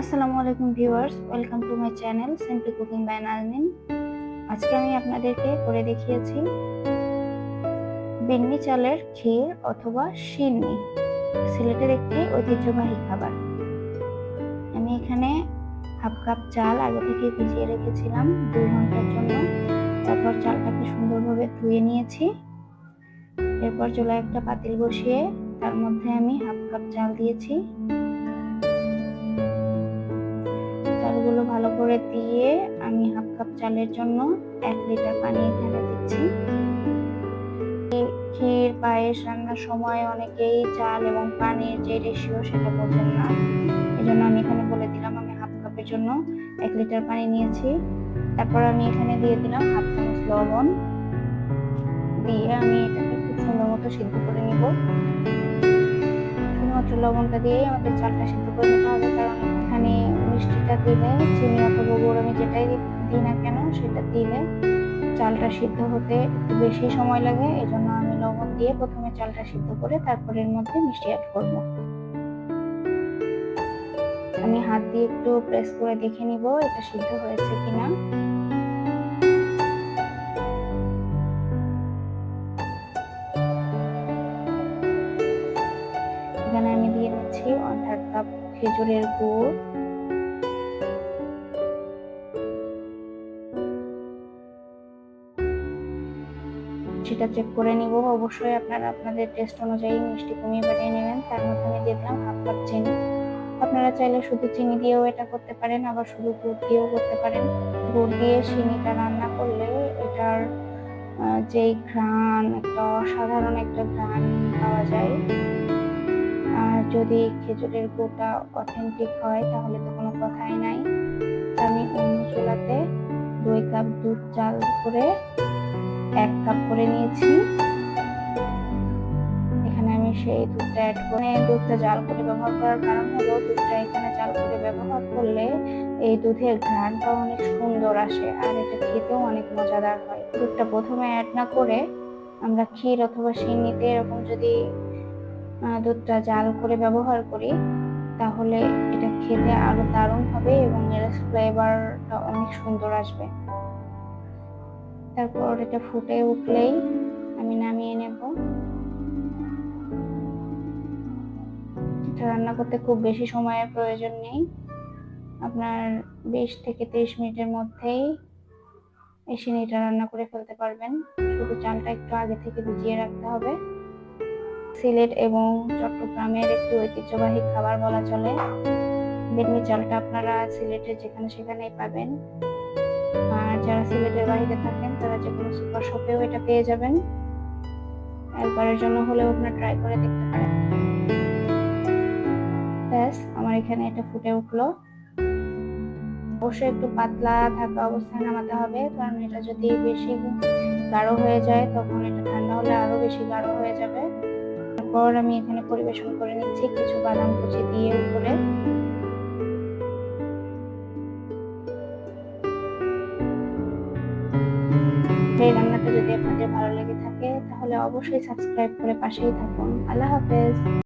আসসালামু আলাইকুম viewers, welcome to my channel simply cooking by Naznin. আজকে আমি আপনাদেরকে করে দেখিয়েছি বিন্নি চালের ক্ষীর অথবা শিন্নি, সিলেটের একটি ঐতিহ্যবাহী খাবার। আমি এখানে হাফ কাপ চাল আগে থেকে ভিজিয়ে রেখেছিলাম দুই ঘণ্টার জন্য। তারপর চালটাকে সুন্দরভাবে ধুয়ে নিয়েছি। এরপর চুলায় একটা পাতিল বসিয়ে তার মধ্যে আমি হাফ কাপ চাল দিয়েছি। চালগুলো ভালো করে দিয়ে আমি হাফ কাপ চালের জন্য এক লিটার পানি এখানে দিচ্ছি। ক্ষীর, পায়েস রান্নার সময় অনেকেই চাল এবং পানির যে রেশিও সেটা বোঝেন না। এই জন্য আমি এখানে বলে দিলাম, আমি হাফ কাপের জন্য এক লিটার পানি নিয়েছি। তারপর আমি এখানে দিয়ে দিলাম হাফ চামচ লবণ। দিয়ে আমি এটাকে খুব সুন্দর মতো সিদ্ধ করে নিব। শুধুমাত্র লবণটা দিয়ে আমাদের চালটা সিদ্ধ করে নিতে হবে, কারণ এখানে মিষ্টিটা দিলে চিনি অথবা গুড় আমি যেটাই দিই না কেন, সেটা দিলে চালটা সিদ্ধ হতে একটু বেশি সময় লাগে। এই জন্য আমি লবণ দিয়ে প্রথমে চালটা সিদ্ধ করে তারপরে এর মধ্যে মিষ্টি অ্যাড করব। আমি হাত দিয়ে একটু প্রেস করে দেখে নিব এটা সিদ্ধ হয়েছে কিনা। এখানে আমি দিয়ে দিচ্ছি থার্ড কাপ খেজুরের গুড়। সেটা চেক করে নিব। অবশ্যই আপনারা আপনাদের টেস্ট অনুযায়ী মিষ্টি কমিয়ে বাড়িয়ে নেবেন। তার মধ্যে আমি দিয়ে দিলাম হাফ কাপ চিনি। আপনারা চাইলে শুধু চিনি দিয়েও এটা করতে পারেন, আবার শুধু গুড় দিয়েও করতে পারেন। গুড় দিয়ে চিনিটা রান্না করলে এটার যেই ঘ্রাণ, একটা অসাধারণ একটা ঘ্রাণ পাওয়া যায়। আর যদি খেজুরের গুড়টা অথেন্টিক হয়, তাহলে তো কোনো কথাই নাই। আমি অন্য চুলাতে দুই কাপ দুধ চাল করে এক কাপ করে নিয়েছি। এখানে আমি সেই দুধটা অ্যাড করে দুধটা জাল করে ব্যবহার করার কারণ হলো দুধটা এখানে জাল করে ব্যবহার করলে এই দুধের ঘ্রাণটা অনেক সুন্দর আসে আর এটা খেতেও অনেক মজাদার হয়। দুধটা প্রথমে অ্যাড না করে আমরা ক্ষীর অথবা সিন্নিতে এরকম যদি দুধটা জাল করে ব্যবহার করি, তাহলে এটা খেতে আরও দারুণ হবে এবং এর ফ্লেভারটা অনেক সুন্দর আসবে। তারপর এটা ফুটে উঠলেই আমি নামিয়ে নেব। এটা রান্না করতে খুব বেশি সময়ের প্রয়োজন নেই। আপনার বিশ থেকে তিরিশ মিনিটের মধ্যেই এই সিনিটা রান্না করে ফেলতে পারবেন। শুধু চালটা একটু আগে থেকে ভিজিয়ে রাখতে হবে। সিলেট এবং চট্টগ্রামের একটু ঐতিহ্যবাহী খাবার বলা চলে। বেডমি চালটা আপনারা সিলেটের যেখানে সেখানেই পাবেন। যারা সিলেটের বাইরে থাকেন, তারা যে কোনো সুপার শপেও এটা পেয়ে যাবেন। একবারের জন্য হলেও আপনারা ট্রাই করে দেখতে পারেন। ব্যাস, আমার এখানে এটা ফুটে উঠল। অবশ্যই একটু পাতলা থাকা অবস্থায় নামাতে হবে, কারণ এটা যদি বেশি গাঢ় হয়ে যায়, তখন এটা ঠান্ডা হলে আরও বেশি গাঢ় হয়ে যাবে। তারপর আমি এখানে পরিবেশন করে নিচ্ছি কিছু বাদাম কুচি দিয়ে উপরে। এই রান্নাটা যদি আপনাদের ভালো লেগে থাকে, তাহলে অবশ্যই সাবস্ক্রাইব করে পাশেই থাকুন। আল্লাহ হাফেজ।